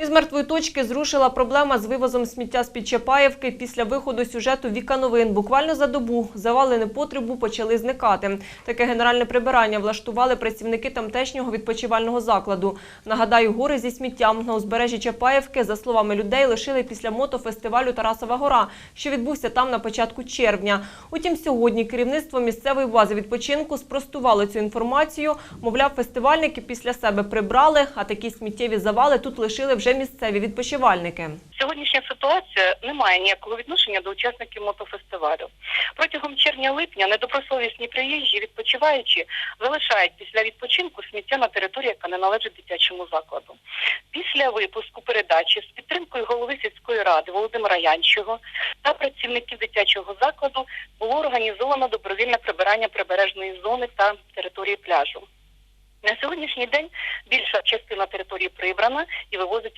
Із мертвої точки зрушила проблема з вивозом сміття з під Чапаєвки після виходу сюжету Віка новин. Буквально за добу завали непотребу почали зникати. Таке генеральне прибирання влаштували працівники тамтешнього відпочивального закладу. Нагадаю, гори зі сміттям на узбережжі Чапаєвки, за словами людей, лишили після мотофестивалю Тарасова гора, що відбувся там на початку червня. Утім, сьогодні керівництво місцевої бази відпочинку спростувало цю інформацію. Мовляв, фестивальники після себе прибрали, а такі сміттєві завали тут лишили вже місцеві відпочивальники. Сьогоднішня ситуація не має ніякого відношення до учасників мотофестивалю. Протягом червня-липня недобросовісні приїжджі відпочиваючі залишають після відпочинку сміття на території, яка не належить дитячому закладу. Після випуску передачі з підтримкою голови сільської ради Володимира Янчого та працівників дитячого закладу було організовано добровільне прибирання прибережної зони та території пляжу. На сьогоднішній день більша частина території прибрана і вивозиться